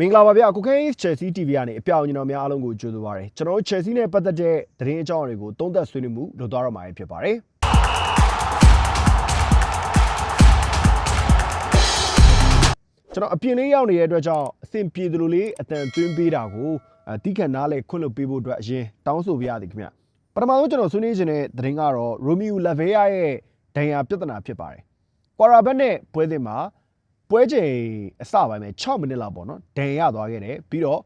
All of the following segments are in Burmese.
မင်္ဂလာပါဗျာကိုခဲ Chelsea TV ကနေအပြောင်ကျွန်တော်များအားလုံးကိုကြိုဆိုပါရစေကျွန်တော်တို့ Chelsea နဲ့ပတ်သက်တဲ့သတင်းအကြောင်းအရာတွေကိုသုံးသပ်ဆွေးနွေးမှုလုပ်သွားရမှာဖြစ်ပါတယ်ကျွန်တော်အပြင်လေးရောက်နေတဲ့အတွက်ကြောင့်အဆင်ပြေသလိုလေးအတန်သွင်းပေးတာကိုအတိခဏနားလေခွင့်လွှတ်ပေးဖို့အတွက်အရင်တောင်းဆိုပြရသည်ခင်ဗျပထမဆုံးကျွန်တော်ဆွေးနွေးခြင်းတဲ့သတင်းကတော့ Romeo Lavea ရဲ့ဒဏ်ရာပြဿနာဖြစ်ပါတယ်ကွာရာဘက်နဲ့ပွဲစဉ်မှာ ပွဲချိန်အစပိုင်းမှာ6မိနစ်လောက်ပေါ့နော်ဒဏ်ရသွားခဲ့တယ်ပြီးတော့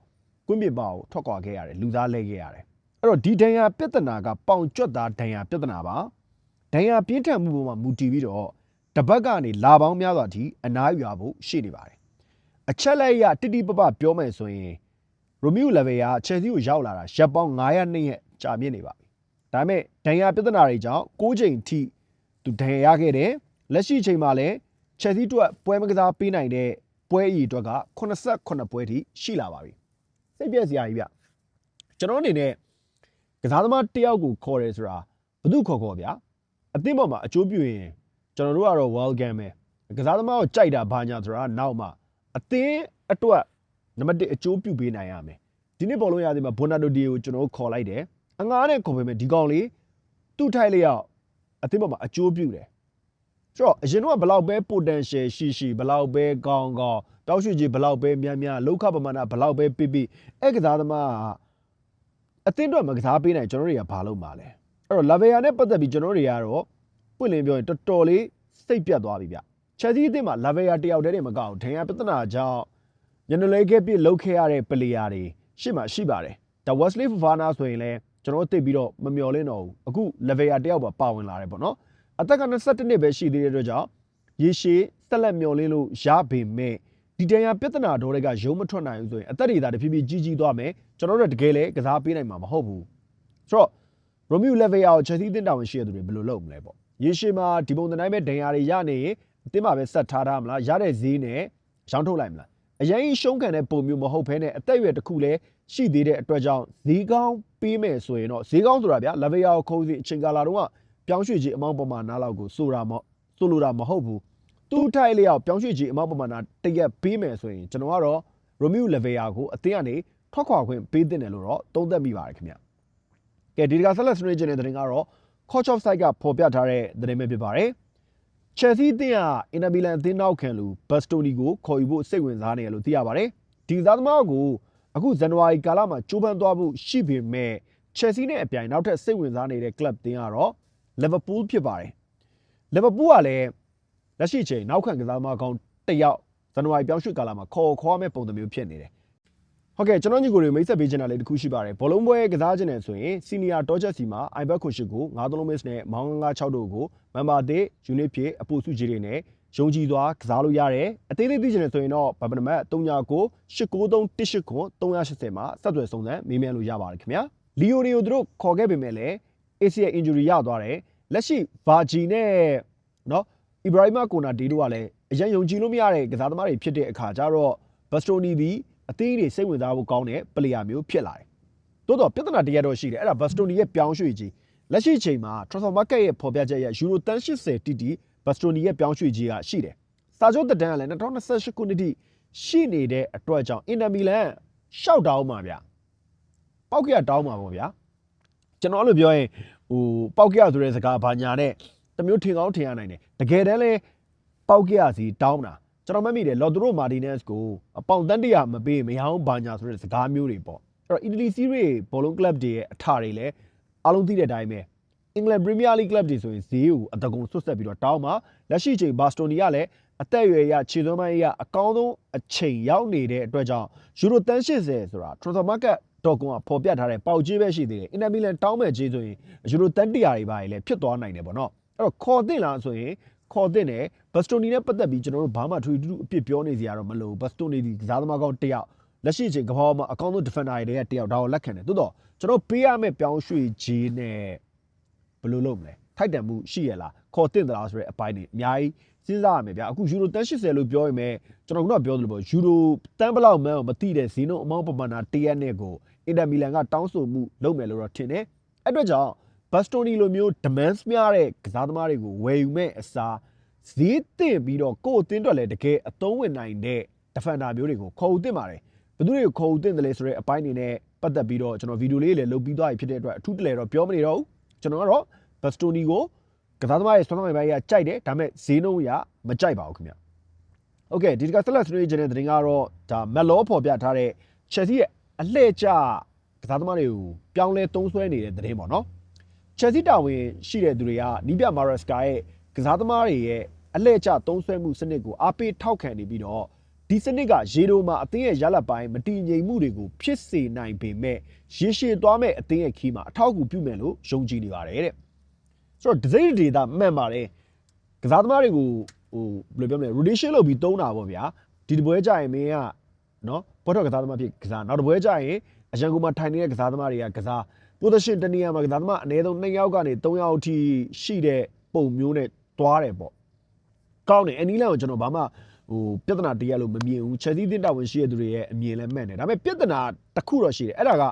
ကွင်းပြင်ပါကိုထွက်ခွာခဲ့ရတယ်လူသားလဲခဲ့ရတယ်အဲ့တော့ဒီဒဏ်ရာပြဿနာကပေါင်ကျွတ်သားဒဏ်ရာပြဿနာပါဒဏ်ရာပြင်းထန်မှုပေါ်မှာမူတည်ပြီးတော့တပတ်ကနေလာပေါင်းများစွာထိအနားယူရဖို့ရှိနေပါတယ်အချက်လက်ရတိတိပပပြောမယ်ဆိုရင်ရိုမီယိုလယ်ဗယ်ကချယ်ဆီကိုရောက်လာတာရက်ပေါင်း900နှစ်ရဲ့ကြာမြင့်နေပါပြီဒါပေမဲ့ဒဏ်ရာပြဿနာတွေကြောင့်6ချိန်ထိသူဒဏ်ရာရခဲ့တယ်လက်ရှိချိန်မှာလည်း ချယ်ဆီအတွက်ပွဲမကစားပေးနိုင်တဲ့ပွဲအီအတွက်က89ပွဲထိရှိလာပါပြီစိတ်ပြက်စရာကြီးဗျကျွန်တော်အနေနဲ့ကစားသမားတစ်ယောက်ကိုခေါ်တယ်ဆိုတာဘယ်သူခေါ်ခေါ်ဗျာအသင်းပေါ်မှာအကျိုးပြုရင်ကျွန်တော်တို့ကတော့ welcome ပဲကစားသမားကိုကြိုက်တာဘာညာဆိုတာနောက်မှအသင်းအတွက်နံပါတ်1အကျိုးပြုပေးနိုင်ရမယ်ဒီနေ့ဘောလုံးရသည်မှာဘွန်နာဒိုဒီကိုကျွန်တော်တို့ခေါ်လိုက်တယ်အငားနဲ့ခေါ်ပေးမယ်ဒီကောင်လေးသူ့ထိုက်လျောက်အသင်းပေါ်မှာအကျိုးပြုတယ် ဆိုတော့အရင်တော့ဘလောက်ပဲ potential ရှိရှိဘလောက်ပဲကောင်းကောင်းတောက်ရွှေကြီးဘလောက်ပဲများများလောက်ခပမာဏဘလောက်ပဲပြပြအဲ့ကစားသမားကအသင်းအတွက်မကစားပေးနိုင်ကျွန်တော်တွေကဘာလုပ်မှာလဲအဲ့တော့ level နဲ့ပတ်သက်ပြီးကျွန်တော်တွေကတော့ပွင့်လင်းပြောရင်တော်တော်လေးစိတ်ပြတ်သွားပြီဗျ Chelsea အသင်းမှာ level တယောက်တည်းတွေမကောက်ဘူးဒဏ်ရာပြဿနာကြောင့်ညနေလေးကပြစ်လောက်ခဲ့ရတဲ့ player တွေရှိမှရှိပါတယ်ဒါ Wesley Fofana ဆိုရင်လည်းကျွန်တော်သိပြီးတော့မမျှော်လင့်တော့ဘူးအခု level တယောက်ပါပါဝင်လာတယ်ပေါ့နော် အသက်က22နှစ်ပဲရှိသေးတဲ့အတွက်ကြောင့်ရေရှည်ဆက်လက်မျှော်လင့်လို့ရပေမဲ့ဒီတန်ရာပြဿနာတော့တွေကရုံးမထွက်နိုင်ဘူးဆိုရင်အသက်တွေသာတဖြည်းဖြည်းကြီးကြီးသွားမယ်ကျွန်တော်တို့တကယ်လည်းကစားပေးနိုင်မှာမဟုတ်ဘူးဆိုတော့ရိုမီယိုလက်ဗေယာကိုချက်သီးတင်တာဝန်ရှိရသူတွေဘယ်လိုလုပ်မလဲပေါ့ရေရှည်မှာဒီပုံတိုင်းပဲဒဏ်ရာတွေရနေရင်အတင်းမှာပဲဆက်ထားထားမလားရတဲ့ဈေးနဲ့ရောင်းထုတ်လိုက်မလားအရင်ရှုံးခံတဲ့ပုံမျိုးမဟုတ်ဘဲနဲ့အသက်အရွယ်တစ်ခုလည်းရှိသေးတဲ့အတွက်ကြောင့်ဈေးကောင်းပေးမယ်ဆိုရင်တော့ဈေးကောင်းဆိုတာဗျာလက်ဗေယာကိုခုံးစီအချိန်ကာလတုန်းက ပြောင်းရွှေ့ခြင်းအမောင်းပမာဏလောက်ကိုဆိုတာမဆိုလိုတာမဟုတ်ဘူးသူ့ထိုက်လျောက်ပြောင်းရွှေ့ခြင်းအမောင်းပမာဏတရက်ပေးမယ်ဆိုရင်ကျွန်တော်ကတော့ရိုမီယိုလက်ဗေယာကိုအသင်းကနေထွက်ခွာခွင့်ပေးတဲ့တယ်လို့တော့သုံးသပ်မိပါတယ်ခင်ဗျကဲဒီတကဆက်လက်ဆွေးနွေးခြင်းတဲ့တင်ကတော့ coach of site ကဖော်ပြထားတဲ့တင်ပဲဖြစ်ပါတယ် Chelsea အသင်းကအင်တာမီလန်အသင်းနောက်ခံလူဘတ်စတိုနီကိုခေါ်ယူဖို့စိတ်ဝင်စားနေတယ်လို့သိရပါတယ်ဒီသားသမားကိုအခုဇန်နဝါရီကာလမှာကြိုးပမ်းသွားဖို့ရှိပေမဲ့ Chelsea နဲ့အပြိုင်နောက်ထပ်စိတ်ဝင်စားနေတဲ့ club တင်းကတော့ လီဗာပူးဖြစ်ပါတယ်လီဗာပူးကလည်းလက်ရှိချိန်နောက်ခံကစားသမားကောင်းတစ်ယောက်ဇန်နဝါရီပြောင်းရွှေ့ကာလမှာခေါ်ခေါ်မဲ့ပုံစံမျိုးဖြစ်နေတယ်ဟုတ်ကဲ့ကျွန်တော်ညီကိုတွေမိတ်ဆက်ပေးချင်တာလေးတစ်ခုရှိပါတယ်ဘောလုံးပွဲကစားခြင်းနဲ့ဆိုရင်စီနီယာတော့ချက်စီမှာ iBet ခွန်ရှိကို9-3 miss နဲ့မောင်း9-6တို့ကိုမန်ပါသေးယူနစ်ဖြစ်အပူစုကြီးတွေနဲ့ယုံကြည်စွာကစားလို့ရတယ်အသေးသေးသိချင်တယ်ဆိုရင်တော့ဗပနမတ်39 893 380မှာဆက်သွယ်စုံစမ်းမေးမြန်းလို့ရပါတယ်ခင်ဗျာလီယိုရီယိုတို့ခေါ်ခဲ့ပေမဲ့လည်း ACL injury ရသွားတယ်လက်ရှိဗာဂျီနဲ့နော်အီဘရာဟီမာကိုနာဒီတို့ကလည်းအရင်ယုံကြည်လို့မရတဲ့ကစားသမားတွေဖြစ်တဲ့အခါကျတော့ဘတ်စတိုနီဒီအသင်းတွေစိတ်ဝင်စားဖို့ကောင်းတဲ့ပလေယာမျိုးဖြစ်လာတယ်။တိုးတော့ပြဿနာတရက်တော့ရှိတယ်အဲ့ဒါဘတ်စတိုနီရဲ့ပြောင်းရွှေ့ကြီးလက်ရှိချိန်မှာ transfer market ရဲ့ဖော်ပြချက်ရဲ့ယူရိုတန်80တီတီဘတ်စတိုနီရဲ့ပြောင်းရွှေ့ကြီးကရှိတယ်။စာချုပ်တက်တန်းကလည်း2028ခုနှစ်ထိရှိနေတဲ့အတွက်ကြောင့်အင်တာမီလန်ရှောက်တောင်းမှာဗျ။ပောက်ကရတောင်းမှာပေါ့ဗျာ။ ကျွန်တော်အဲ့လိုပြောရင်ဟိုပောက်ကရဆိုတဲ့စကားဘာညာနဲ့တမျိုးထင်ကောင်းထင်ရနိုင်တယ်တကယ်တမ်းလဲပောက်ကရစီတောင်းတာကျွန်တော်မှတ်မိတယ်လော်ဒရိုမာတီနက်စ်ကိုအပေါင်တန်းတရာမပေးမရအောင်ဘာညာဆိုတဲ့စကားမျိုးတွေပေါ့အဲ့တော့အီတလီစီးရီးဘောလုံးကလပ်တွေရဲ့အထာတွေလည်းအားလုံးသိတဲ့အတိုင်းပဲအင်္ဂလန်ပရီးမီးယားလိကလပ်တွေဆိုရင်ဈေးကိုအတကုံဆွတ်ဆက်ပြီးတော့တောင်းမှာလက်ရှိချိန်ဘာစတိုနီကလည်းအသက်အရွယ်ရခြေသွမ်းပိုင်းရအကောင်းဆုံးအချိန်ရောက်နေတဲ့အတွက်ကြောင့်ယူရိုတန်80ဆိုတာ transfer market တော့ကွန်ကပေါ်ပြထားတဲ့ပေါက်ကြီးပဲရှိသေးတယ်အင်တာမီလန်တောင်းမဲ့ကြီးဆိုရင်ယူရိုတန်100တွေပါလေဖြစ်သွားနိုင်တယ်ပေါ့နော်အဲ့တော့ခေါ်တင်လားဆိုရင်ခေါ်တင်တယ်ဘတ်စတိုနီနဲ့ပတ်သက်ပြီးကျွန်တော်တို့ဘာမှထွေထူးထူးအပြစ်ပြောနေစရာတော့မလိုဘတ်စတိုနီဒီကစားသမားကောင်းတစ်ယောက်လက်ရှိချိန်ကမ္ဘာမှာအကောင်းဆုံး defender တွေကတယောက်ဒါကိုလက်ခံတယ်တိုးတော့ကျွန်တော်ပေးရမယ့်ပြောင်းရွှေ့ခြင်းနဲ့ဘယ်လိုလုပ်မလဲ ထိုက်တန်မှုရှိရလားခေါ်တင်သလားဆိုတဲ့အပိုင်းတွေအများကြီးစဉ်းစားရမယ်ဗျာအခုယူရိုတန်80လို့ပြောရင်ပဲကျွန်တော်ကပြောသလိုပေါ့ယူရိုတန်ဘလောက်မှန်းမသိတဲ့ဈေးနှုန်းအမောင်းပမာဏတရက်နဲ့ကိုအင်တာမီလန်ကတောင်းဆိုမှုလုပ်မယ်လို့တော့ထင်တယ်အဲ့အတွက်ကြောင့်ဘတ်စတိုနီလိုမျိုး demands များတဲ့ကစားသမားတွေကိုဝယ်ယူမဲ့အစားဈေးတင်ပြီးတော့ကိုယ့်အသင်းအတွက်လည်းတကယ်အသုံးဝင်နိုင်တဲ့ defender မျိုးတွေကိုခေါ်ယူတင်ပါတယ်ဘယ်သူတွေကိုခေါ်ဦးတင်တယ်လဲဆိုတဲ့အပိုင်းအနေနဲ့ပတ်သက်ပြီးတော့ကျွန်တော်ဗီဒီယိုလေးလည်းလုပ်ပြီးသွားပြီဖြစ်တဲ့အတွက်အထူးတလဲတော့ပြောမနေတော့ဘူးကျွန်တော်ကတော့ ဘတ်စတိုနီကိုကစားသမားရဲ့ဆွမ်းသမားပိုင်းကကြိုက်တယ်ဒါပေမဲ့ဈေးနှုန်းရမကြိုက်ပါဘူးခင်ဗျโอเคဒီတကဆက်လက်ဆွေးနွေးခြင်းတဲ့တင်ကတော့ဒါမက်လောဖော်ပြထားတဲ့ Chelsea ရဲ့အလှည့်ကျကစားသမားတွေကိုပြောင်းလဲသုံးဆွဲနေတဲ့တင်ပေါ့နော် Chelsea တာဝန်ရှိတဲ့သူတွေကနီးပြမာရက်စကာရဲ့ကစားသမားတွေရဲ့အလှည့်ကျသုံးဆွဲမှုစနစ်ကိုအားပေးထောက်ခံနေပြီးတော့ဒီစနစ်ကရေတိုမှာအသင်းရဲ့ရလဒ်ပိုင်းမတည်ငြိမ်မှုတွေကိုဖြစ်စေနိုင်ပေမဲ့ရေရှည်သွားမဲ့အသင်းရဲ့ခီးမှာအထောက်အကူပြုမယ်လို့ယုံကြည်နေပါတယ်တဲ့ ဆိုတော့ဒစိမ့်ဒေတာမှန်ပါတယ်ကစားသမားတွေကိုဟိုဘယ်လိုပြောမလဲ rotation လုပ်ပြီးသုံးတာပေါ့ဗျာဒီတပွဲကြရင်မင်းကနော်ဘောတော့ကစားသမားဖြစ်ကစားနောက်တပွဲကြရင်အရန်ကုန်မှာထိုင်နေတဲ့ကစားသမားတွေကကစား position တနေရာမှာကစားသမားအနည်းဆုံး2ယောက်ကနေ3ယောက်အထိရှိတဲ့ပုံမျိုးနဲ့တွားတယ်ပေါ့ကောင်းတယ်အနီးလန်ကိုကျွန်တော်ဘာမှဟိုပြဿနာတရားလို့မမြင်ဘူး Chelsea တင်းတာဝန်ရှိတဲ့သူတွေရဲ့အမြင်လည်းမှန်တယ်ဒါပေမဲ့ပြဿနာတစ်ခုတော့ရှိတယ်အဲ့ဒါက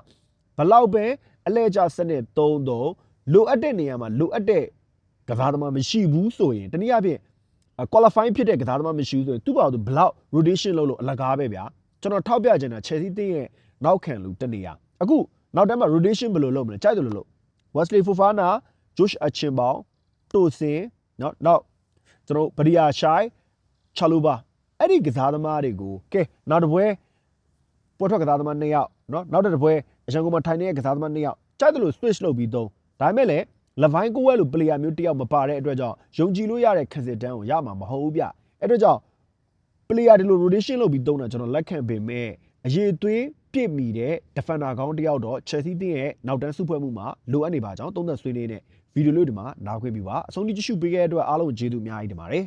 ဘလောက်ပဲအလဲကျစနစ်သုံးသုံး လိုအပ်တဲ့နေရာမှာလိုအပ်တဲ့ကစားသမားမရှိဘူးဆိုရင်တနည်းအားဖြင့် qualify ဖြစ်တဲ့ကစားသမားမရှိဘူးဆိုရင်သူ့ဘာလို့ဘလောက် rotation လုပ်လို့အလကားပဲဗျာကျွန်တော်ထောက်ပြချင်တာ Chelsea တင်းရဲ့နောက်ခံလူတနေရာအခုနောက်တန်းမှာ rotation ဘယ်လိုလုပ်မလဲကြိုက်တယ်လို့လို့ Wesley Fofana Josh Achimbao တိုစင်เนาะနောက်ကျွန်တော်ဗဒီယာရှိုင်ချာလူဘာအဲ့ဒီကစားသမားတွေကိုကဲနောက်တစ်ပွဲပေါ်ထွက်ကစားသမား2ယောက်เนาะနောက်တစ်ပွဲအရန်ကုန်မှာထိုင်နေတဲ့ကစားသမား2ယောက်ကြိုက်တယ်လို့ switch လုပ်ပြီးသုံး ဒါပေမဲ့လည်းလဗိုင်းကိုဝဲလို player မျိုးတစ်ယောက်မပါတဲ့အတွက်ကြောင့်ယုံကြည်လို့ရတဲ့ခက်စစ်တန်းကိုရမှာမဟုတ်ဘူးဗျအဲ့အတွက်ကြောင့် player ဒီလို rotation လုပ်ပြီးသုံးတာကျွန်တော်လက်ခံပေမဲ့အရေးသွေးပြည့်မီတဲ့ defender ကောင်းတစ်ယောက်တော့ Chelsea တင်းရဲ့နောက်တန်းစုဖွဲ့မှုမှာလိုအပ်နေပါကြောင်းသုံးသက်ဆွေးနွေးနေဗီဒီယိုလေးဒီမှာနားခွင့်ပြုပါအဆုံးထိကြည့်ရှုပေးခဲ့တဲ့အတွက်အားလုံးကျေးဇူးအများကြီးတင်ပါတယ်